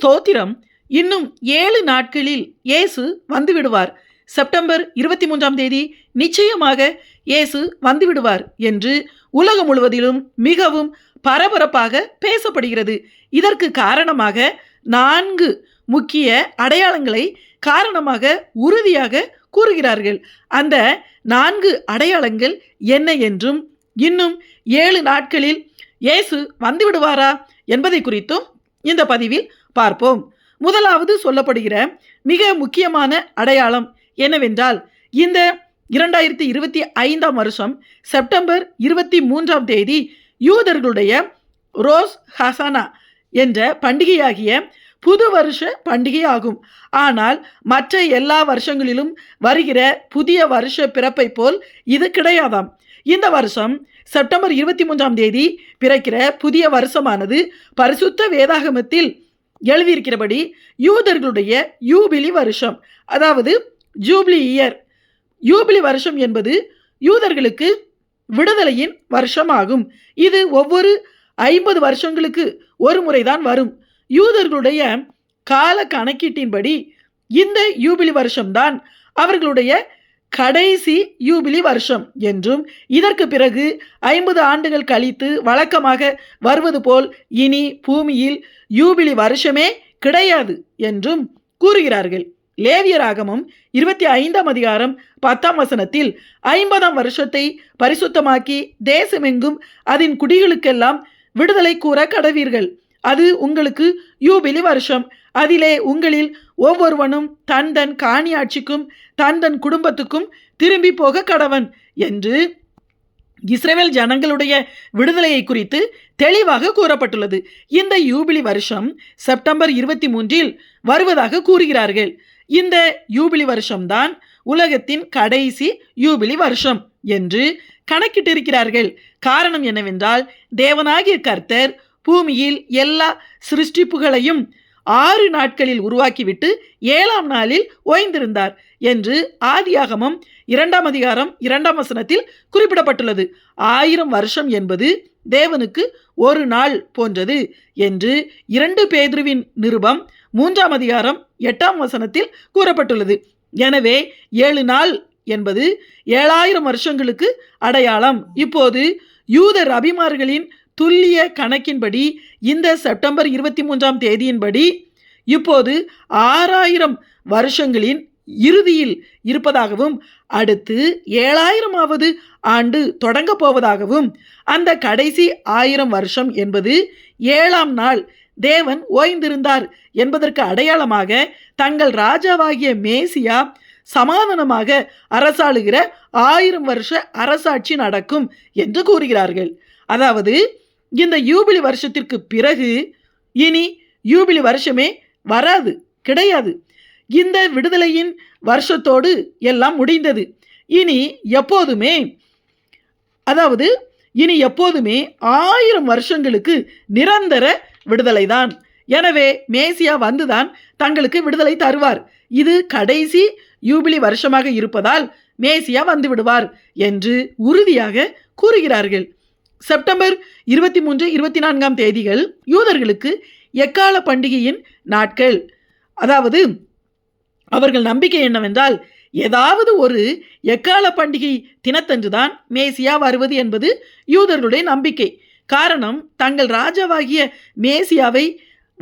ஸ்தோத்திரம். இன்னும் ஏழு நாட்களில் இயேசு வந்துவிடுவார். செப்டம்பர் இருபத்தி மூன்றாம் தேதி நிச்சயமாக இயேசு வந்துவிடுவார் என்று உலகம் முழுவதிலும் மிகவும் பரபரப்பாக பேசப்படுகிறது. இதற்கு காரணமாக நான்கு முக்கிய அடையாளங்களை காரணமாக உறுதியாக கூறுகிறார்கள். அந்த நான்கு அடையாளங்கள் என்ன என்றும் இன்னும் ஏழு நாட்களில் இயேசு வந்துவிடுவாரா என்பதை குறித்தும் இந்த பதிவில் பார்ப்போம். முதலாவது சொல்லப்படுகிற மிக முக்கியமான அடையாளம் என்னவென்றால் இந்த இரண்டாயிரத்தி இருபத்தி ஐந்தாம் வருஷம் செப்டம்பர் இருபத்தி மூன்றாம் தேதி யூதர்களுடைய ரோஸ் ஹசானா என்ற பண்டிகையாகிய புது வருஷ பண்டிகை ஆகும் ஆனால் மற்ற எல்லா வருஷங்களிலும் வருகிற புதிய வருஷ பிறப்பை போல் இது கிடையாதாம். இந்த வருஷம் செப்டம்பர் இருபத்தி மூன்றாம் தேதி பிறக்கிற புதிய வருஷமானது பரிசுத்த வேதாகமத்தில் எழுதியிருக்கிறபடி யூதர்களுடைய யூபிலி வருஷம். அதாவது ஜூப்ளி இயர். யூபிலி வருஷம் என்பது யூதர்களுக்கு விடுதலையின் வருஷமாகும். இது ஒவ்வொரு ஐம்பது வருஷங்களுக்கு ஒரு முறைதான் வரும். யூதர்களுடைய கால கணக்கீட்டின்படி இந்த யூபிலி வருஷம்தான் அவர்களுடைய கடைசி யூபிலி வருஷம் என்றும் இதற்கு பிறகு ஐம்பது ஆண்டுகள் கழித்து வழக்கமாக வருவது போல் இனி பூமியில் யூபிலி வருஷமே கிடையாது என்றும் கூறுகிறார்கள். லேவியராகமும் இருபத்தி ஐந்தாம் அதிகாரம் பத்தாம் வசனத்தில் ஐம்பதாம் வருஷத்தை பரிசுத்தமாக்கி தேசமெங்கும் அதன் குடிகளுக்கெல்லாம் விடுதலை கூற கடவீர்கள். அது உங்களுக்கு யூபிலி வருஷம் அதிலே உங்களில் ஒவ்வொருவனும் தன் தன் காணியாட்சிக்கும் தன் தன் குடும்பத்துக்கும் திரும்பி போக கடவன் என்று இஸ்ரேல் ஜனங்களுடைய விடுதலையை குறித்து தெளிவாக கூறப்பட்டுள்ளது. இந்த யூபிலி வருஷம் செப்டம்பர் இருபத்தி மூன்றில் வருவதாக கூறுகிறார்கள். இந்த யூபிலி வருஷம்தான் உலகத்தின் கடைசி யூபிலி வருஷம் என்று கணக்கிட்டிருக்கிறார்கள். காரணம் என்னவென்றால் தேவனாகிய கர்த்தர் பூமியில் எல்லா சிருஷ்டிப்புகளையும் ஆறு நாட்களில் உருவாக்கிவிட்டு ஏழாம் நாளில் ஓய்ந்திருந்தார் என்று ஆதியாகமம் இரண்டாம் அதிகாரம் இரண்டாம் வசனத்தில் குறிப்பிடப்பட்டுள்ளது. ஆயிரம் வருஷம் என்பது தேவனுக்கு ஒரு நாள் போன்றது என்று இரண்டு பேதுருவின் நிருபம் மூன்றாம் அதிகாரம் எட்டாம் வசனத்தில் கூறப்பட்டுள்ளது. எனவே ஏழு நாள் என்பது ஏழாயிரம் வருஷங்களுக்கு அடையாளம். இப்போது யூதர் அபிமார்களின் துல்லிய கணக்கின்படி இந்த செப்டம்பர் இருபத்தி மூன்றாம் தேதியின்படி இப்போது ஆறாயிரம் வருஷங்களின் இறுதியில் இருப்பதாகவும் அடுத்து ஏழாயிரமாவது ஆண்டு தொடங்கப் போவதாகவும் அந்த கடைசி ஆயிரம் வருஷம் என்பது ஏழாம் நாள் தேவன் ஓய்ந்திருந்தார் என்பதற்கு அடையாளமாக தங்கள் ராஜாவாகிய மேசியா சமாதானமாக அரசாளுகிற ஆயிரம் வருஷ அரசாட்சி நடக்கும் என்று கூறுகிறார்கள். அதாவது இந்த யூபிலி வருஷத்திற்கு பிறகு இனி யூபிலி வருஷமே வராது கிடையாது. இந்த விடுதலையின் வருஷத்தோடு எல்லாம் முடிந்தது. இனி எப்போதுமே அதாவது இனி எப்போதுமே ஆயிரம் வருஷங்களுக்கு நிரந்தர விடுதலை தான் எனவே மேசியா வந்துதான் தங்களுக்கு விடுதலை தருவார். இது கடைசி யூபிலி வருஷமாக இருப்பதால் மேசியா வந்து விடுவார் என்று உறுதியாக கூறுகிறார்கள். செப்டம்பர் இருபத்தி மூன்று இருபத்தி நான்காம் தேதிகள் யூதர்களுக்கு எக்கால பண்டிகையின் நாட்கள். அதாவது அவர்கள் நம்பிக்கை என்னவென்றால் ஏதாவது ஒரு எக்கால பண்டிகை தினத்தன்றுதான் மேசியா வருவது என்பது யூதர்களுடைய நம்பிக்கை. காரணம் தங்கள் ராஜாவாகிய மேசியாவை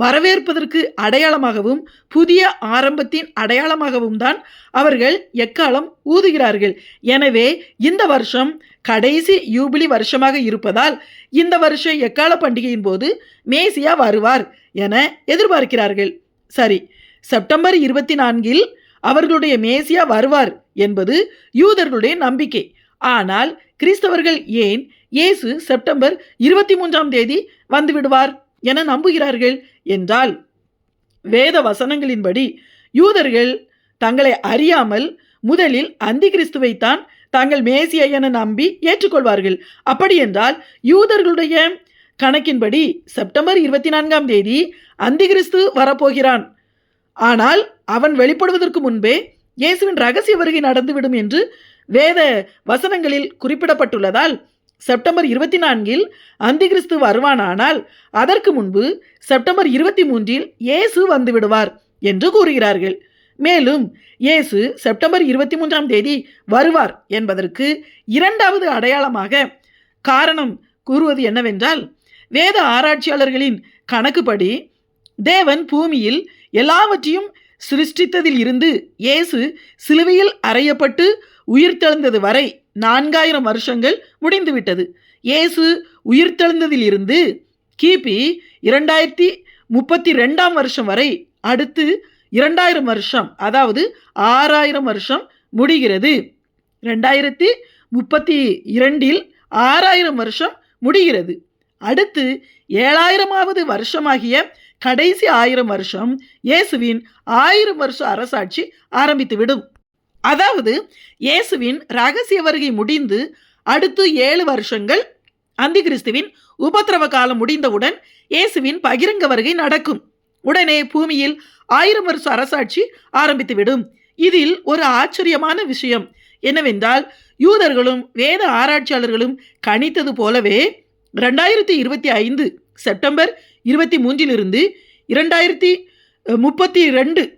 வரவேற்பதற்கு அடையாளமாகவும் புதிய ஆரம்பத்தின் அடையாளமாகவும் தான் அவர்கள் எக்காலம் ஊதுகிறார்கள். எனவே இந்த வருஷம் கடைசி யூபிலி வருஷமாக இருப்பதால் இந்த வருஷ எக்கால பண்டிகையின் போது மேசியா வருவார் என எதிர்பார்க்கிறார்கள். சரி செப்டம்பர் இருபத்தி நான்கில் அவர்களுடைய மேசியா வருவார் என்பது யூதர்களுடைய நம்பிக்கை. ஆனால் கிறிஸ்தவர்கள் ஏன் இயேசு செப்டம்பர் இருபத்தி மூன்றாம் தேதி வந்துவிடுவார் என நம்புகிறார்கள் என்றால் வேத வசனங்களின்படி யூதர்கள் தங்களை அறியாமல் முதலில் அந்தி கிறிஸ்துவைத்தான் தாங்கள் மேசிய என நம்பி ஏற்றுக்கொள்வார்கள். அப்படி என்றால் யூதர்களுடைய கணக்கின்படி செப்டம்பர் இருபத்தி நான்காம் தேதி அந்தி கிறிஸ்து வரப்போகிறான். ஆனால் அவன் வெளிப்படுவதற்கு முன்பே இயேசுவின் ரகசிய வருகை நடந்துவிடும் என்று வேத வசனங்களில் குறிப்பிடப்பட்டுள்ளதால் செப்டம்பர் இருபத்தி நான்கில் அந்திகிறிஸ்து வருவானானால் அதற்கு முன்பு செப்டம்பர் இருபத்தி மூன்றில் இயேசு வந்துவிடுவார் என்று கூறுகிறார்கள். மேலும் இயேசு செப்டம்பர் இருபத்தி மூன்றாம் தேதி வருவார் என்பதற்கு இரண்டாவது அடையாளமாக காரணம் கூறுவது என்னவென்றால் வேத ஆராய்ச்சியாளர்களின் கணக்குப்படி தேவன் பூமியில் எல்லாவற்றையும் சிருஷ்டித்ததில் இருந்து இயேசு சிலுவையில் அறையப்பட்டு உயிர்த்தெழுந்தது வரை நான்காயிரம் வருஷங்கள் முடிந்துவிட்டது. இயேசு உயிர்த்தெழுந்ததிலிருந்து கிபி இரண்டாயிரத்தி முப்பத்தி ரெண்டாம் வருஷம் வரை அடுத்து இரண்டாயிரம் வருஷம் அதாவது ஆறாயிரம் வருஷம் முடிகிறது. ரெண்டாயிரத்தி முப்பத்தி இரண்டில் ஆறாயிரம் வருஷம் முடிகிறது. அடுத்து ஏழாயிரமாவது வருஷமாகிய கடைசி ஆயிரம் வருஷம் இயேசுவின் ஆயிரம் வருஷ அரசாட்சி ஆரம்பித்துவிடும். அதாவது இயேசுவின் ரகசிய வருகை முடிந்து அடுத்து ஏழு வருஷங்கள் அந்தி கிறிஸ்துவின் உபத்திரவ காலம் முடிந்தவுடன் இயேசுவின் பகிரங்க வருகை நடக்கும். உடனே பூமியில் ஆயிரம் வருஷ அரசாட்சி ஆரம்பித்துவிடும். இதில் ஒரு ஆச்சரியமான விஷயம் என்னவென்றால் யூதர்களும் வேத ஆராய்ச்சியாளர்களும் கணித்தது போலவே ரெண்டாயிரத்தி இருபத்தி ஐந்து செப்டம்பர் இருபத்தி மூன்றிலிருந்து இரண்டாயிரத்தி முப்பத்தி ரெண்டு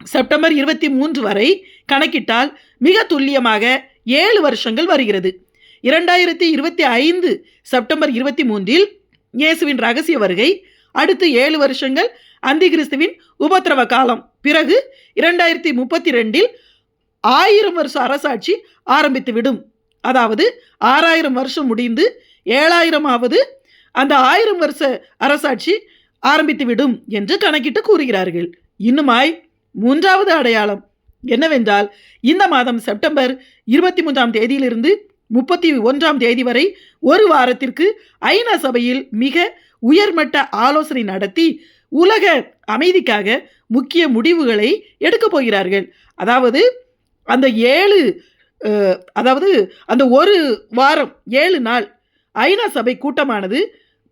செப்டம்பர் இருபத்தி மூன்று வரை கணக்கிட்டால் மிக துல்லியமாக ஏழு வருஷங்கள் வருகிறது. இரண்டாயிரத்தி இருபத்தி ஐந்து செப்டம்பர் இருபத்தி மூன்றில் இயேசுவின் ரகசிய வருகை அடுத்து ஏழு வருஷங்கள் அந்தி கிறிஸ்துவின் உபத்திரவ காலம். பிறகு இரண்டாயிரத்தி முப்பத்தி ரெண்டில் ஆயிரம் வருஷ அரசாட்சி ஆரம்பித்துவிடும் அதாவது ஆறாயிரம் வருஷம் முடிந்து ஏழாயிரமாவது அந்த ஆயிரம் வருஷ அரசாட்சி ஆரம்பித்துவிடும் என்று கணக்கிட்டு கூறுகிறார்கள். இன்னுமாய் மூன்றாவது அடையாளம் என்னவென்றால் இந்த மாதம் செப்டம்பர் இருபத்தி மூன்றாம் தேதியிலிருந்து முப்பத்தி ஒன்றாம் தேதி வரை ஒரு வாரத்திற்கு ஐநா சபையில் மிக உயர்மட்ட ஆலோசனை நடத்தி உலக அமைதிக்காக முக்கிய முடிவுகளை எடுக்கப் போகிறார்கள். அதாவது அந்த ஏழு அதாவது அந்த ஒரு வாரம் ஏழு நாள் ஐநா சபை கூட்டமானது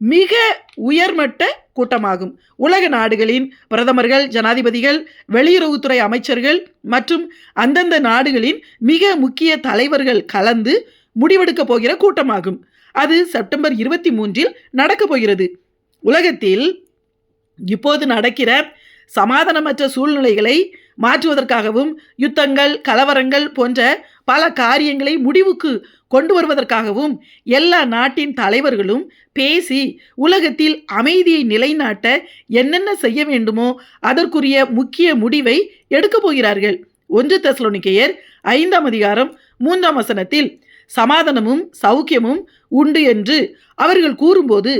மிக உயர்மட்ட கூட்டமாகும். உலக நாடுகளின் பிரதமர்கள் ஜனாதிபதிகள் வெளியுறவுத்துறை அமைச்சர்கள் மற்றும் அந்தந்த நாடுகளின் மிக முக்கிய தலைவர்கள் கலந்து முடிவெடுக்கப் போகிற கூட்டமாகும். அது செப்டம்பர் இருபத்தி மூன்றில் நடக்கப் போகிறது. உலகத்தில் இப்போது நடக்கிற சமாதானமற்ற சூழ்நிலைகளை மாற்றுவதற்காகவும் யுத்தங்கள் கலவரங்கள் போன்ற பல காரியங்களை முடிவுக்கு கொண்டு வருவதற்காகவும் எல்லா நாட்டின் தலைவர்களும் பேசி உலகத்தில் அமைதியை நிலைநாட்ட என்னென்ன செய்ய வேண்டுமோ அதற்குரிய முக்கிய முடிவை எடுக்கப் போகிறார்கள். ஒன்று தெசலோனிக்கையர் ஐந்தாம் அதிகாரம் மூன்றாம் வசனத்தில் சமாதானமும் சௌக்கியமும் உண்டு என்று அவர்கள் கூறும்போது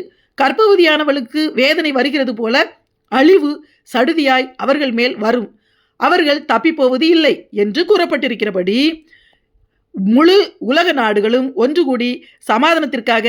கர்ப்பவதியானவளுக்கு வேதனை வருகிறது போல அழிவு சடுதியாய் அவர்கள் மேல் வரும். அவர்கள் தப்பிப்போவது இல்லை என்று கூறப்பட்டிருக்கிறபடி முழு உலக நாடுகளும் ஒன்று கூடி சமாதானத்திற்காக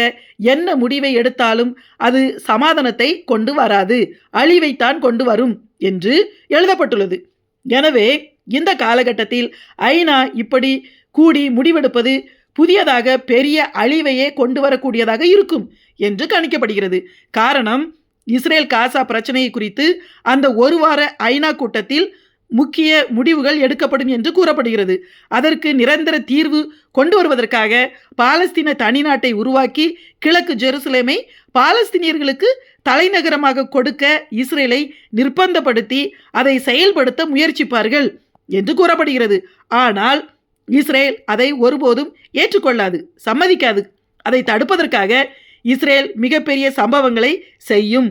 என்ன முடிவை எடுத்தாலும் அது சமாதானத்தை கொண்டு வராது அழிவைத்தான் கொண்டு வரும் என்று எழுதப்பட்டுள்ளது. எனவே இந்த காலகட்டத்தில் ஐநா இப்படி கூடி முடிவெடுப்பது புதியதாக பெரிய அழிவையே கொண்டு வரக்கூடியதாக இருக்கும் என்று கணிக்கப்படுகிறது. காரணம் இஸ்ரேல் காசா பிரச்சனையை குறித்து அந்த ஒரு வார ஐநா கூட்டத்தில் முக்கிய முடிவுகள் எடுக்கப்படும் என்று கூறப்படுகிறது. அதற்கு நிரந்தர தீர்வு கொண்டு வருவதற்காக பாலஸ்தீன தனிநாட்டை உருவாக்கி கிழக்கு ஜெருசலேமை பாலஸ்தீனியர்களுக்கு தலைநகரமாக கொடுக்க இஸ்ரேலை நிர்பந்தப்படுத்தி அதை செயல்படுத்த முயற்சிப்பார்கள் என்று கூறப்படுகிறது. ஆனால் இஸ்ரேல் அதை ஒருபோதும் ஏற்றுக்கொள்ளாது சம்மதிக்காது. அதை தடுப்பதற்காக இஸ்ரேல் மிகப்பெரிய சம்பவங்களை செய்யும்.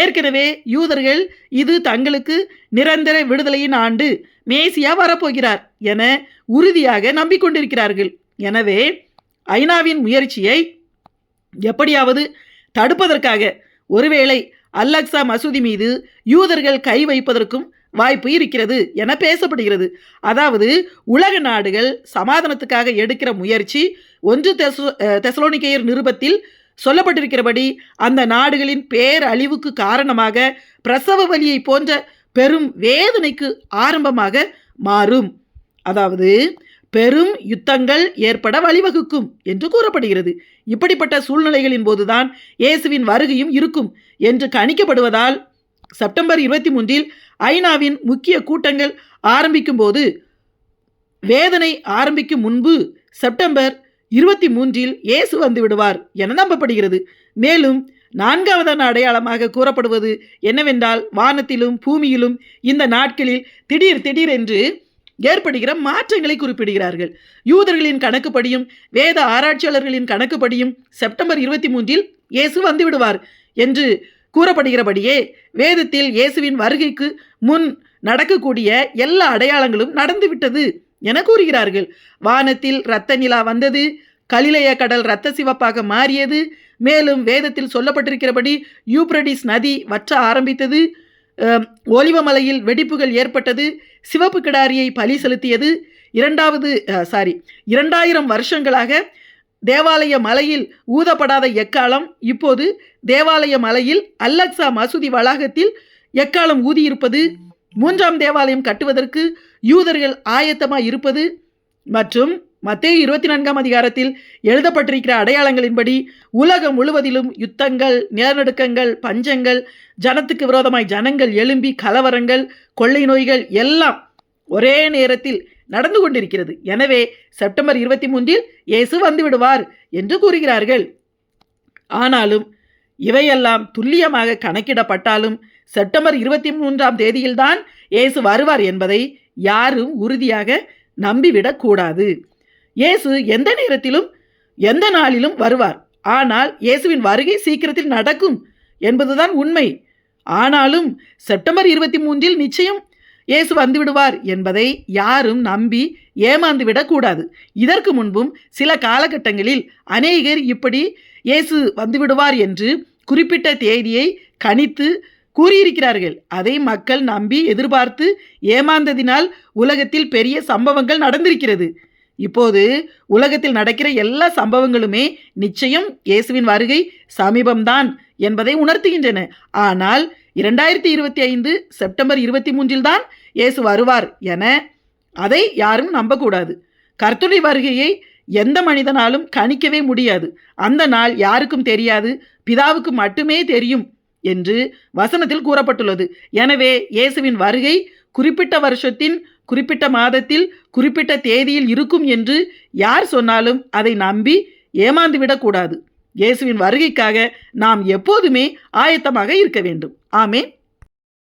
ஏற்கனவே யூதர்கள் இது தங்களுக்கு நிரந்தர விடுதலையின் ஆண்டு மேசியா வரப்போகிறார் என உறுதியாக நம்பிக்கொண்டிருக்கிறார்கள். எனவே ஐநாவின் முயற்சியை எப்படியாவது தடுப்பதற்காக ஒருவேளை அல்லக்சா மசூதி மீது யூதர்கள் கை வைப்பதற்கும் வாய்ப்பு இருக்கிறது என பேசப்படுகிறது. அதாவது உலக நாடுகள் சமாதானத்துக்காக எடுக்கிற முயற்சி ஒன்று தெசோ தெசலோனிக்கையர் நிருபத்தில் சொல்லப்பட்டிருக்கிறபடி அந்த நாடுகளின் பேரழிவுக்கு காரணமாக பிரசவ வலியை போன்ற பெரும் வேதனைக்கு ஆரம்பமாக மாறும். அதாவது பெரும் யுத்தங்கள் ஏற்பட வழிவகுக்கும் என்று கூறப்படுகிறது. இப்படிப்பட்ட சூழ்நிலைகளின் போதுதான் இயேசுவின் வருகையும் இருக்கும் என்று கணிக்கப்படுவதால் செப்டம்பர் இருபத்தி மூன்றில் ஐநாவின் முக்கிய கூட்டங்கள் ஆரம்பிக்கும் போது வேதனை ஆரம்பிக்கும் முன்பு செப்டம்பர் இருபத்தி மூன்றில் இயேசு வந்து விடுவார் என நம்பப்படுகிறது. மேலும் நான்காவதான அடையாளமாக கூறப்படுவது என்னவென்றால் வானத்திலும் பூமியிலும் இந்த நாட்களில் திடீர் திடீர் என்று ஏற்படுகிற மாற்றங்களை குறிப்பிடுகிறார்கள். யூதர்களின் கணக்குப்படியும் வேத ஆராய்ச்சியாளர்களின் கணக்குப்படியும் செப்டம்பர் இருபத்தி மூன்றில் இயேசு வந்துவிடுவார் என்று கூறப்படுகிறபடியே வேதத்தில் இயேசுவின் வருகைக்கு முன் நடக்கக்கூடிய எல்லா அடையாளங்களும் நடந்துவிட்டது என கூறுகிறார்கள். வானத்தில் இரத்த நிலா வந்தது கலிலைய கடல் இரத்த சிவப்பாக மாறியது. மேலும் வேதத்தில் சொல்லப்பட்டிருக்கிறபடி யூப்ரடிஸ் நதி வற்ற ஆரம்பித்தது. ஒலிவமலையில் வெடிப்புகள் ஏற்பட்டது. சிவப்பு கிடாரியை பலி செலுத்தியது. இரண்டாவது சாரி இரண்டாயிரம் வருஷங்களாக தேவாலய மலையில் ஊதப்படாத எக்காலம் இப்போது தேவாலய மலையில் அல்லக்சா மசூதி வளாகத்தில் எக்காலம் ஊதியிருப்பது? மூன்றாம் தேவாலயம் கட்டுவதற்கு யூதர்கள் ஆயத்தமாக இருப்பது? மற்றும் மத்திய இருபத்தி நான்காம் அதிகாரத்தில் எழுதப்பட்டிருக்கிற அடையாளங்களின்படி உலகம் முழுவதிலும் யுத்தங்கள் நிலநடுக்கங்கள் பஞ்சங்கள் ஜனத்துக்கு விரோதமாய் ஜனங்கள் எழும்பி கலவரங்கள் கொள்ளை நோய்கள் எல்லாம் ஒரே நேரத்தில் நடந்து கொண்டிருக்கிறது. எனவே செப்டம்பர் இருபத்தி மூன்றில் இயேசு வந்து விடுவார் என்று கூறுகிறார்கள். ஆனாலும் இவையெல்லாம் துல்லியமாக கணக்கிடப்பட்டாலும் செப்டம்பர் இருபத்தி மூன்றாம் தேதியில்தான் இயேசு வருவார் என்பதை யாரும் உறுதியாக நம்பிவிடக்கூடாது. இயேசு எந்த நேரத்திலும் எந்த நாளிலும் வருவார். ஆனால் இயேசுவின் வருகை சீக்கிரத்தில் நடக்கும் என்பதுதான் உண்மை. ஆனாலும் செப்டம்பர் இருபத்தி மூன்றில் நிச்சயம் இயேசு வந்துவிடுவார் என்பதை யாரும் நம்பி ஏமாந்து விடக்கூடாது இதற்கு முன்பும் சில காலகட்டங்களில் அநேகர் இப்படி இயேசு வந்துவிடுவார் என்று குறிப்பிட்ட தேதியை கணித்து கூறியிருக்கிறார்கள். அதை மக்கள் நம்பி எதிர்பார்த்து ஏமாந்ததினால் உலகத்தில் பெரிய சம்பவங்கள் நடந்திருக்கிறது. இப்போது உலகத்தில் நடக்கிற எல்லா சம்பவங்களுமே நிச்சயம் இயேசுவின் வருகை சமீபம்தான் என்பதை உணர்த்துகின்றன. ஆனால் இரண்டாயிரத்தி இருபத்தி ஐந்து செப்டம்பர் இருபத்தி மூன்றில் தான் இயேசு வருவார் என அதை யாரும் நம்பக்கூடாது. கர்த்தருடைய வருகையை எந்த மனிதனாலும் கணிக்கவே முடியாது. அந்த நாள் யாருக்கும் தெரியாது பிதாவுக்கு மட்டுமே தெரியும் என்று வசனத்தில் கூறப்பட்டுள்ளது. எனவே இயேசுவின் வருகை குறிப்பிட்ட வருஷத்தின் குறிப்பிட்ட மாதத்தில் குறிப்பிட்ட தேதியில் இருக்கும் என்று யார் சொன்னாலும் அதை நம்பி ஏமாந்து விடக்கூடாது. இயேசுவின் வருகைக்காக நாம் எப்போதுமே ஆயத்தமாக இருக்க வேண்டும். ஆமே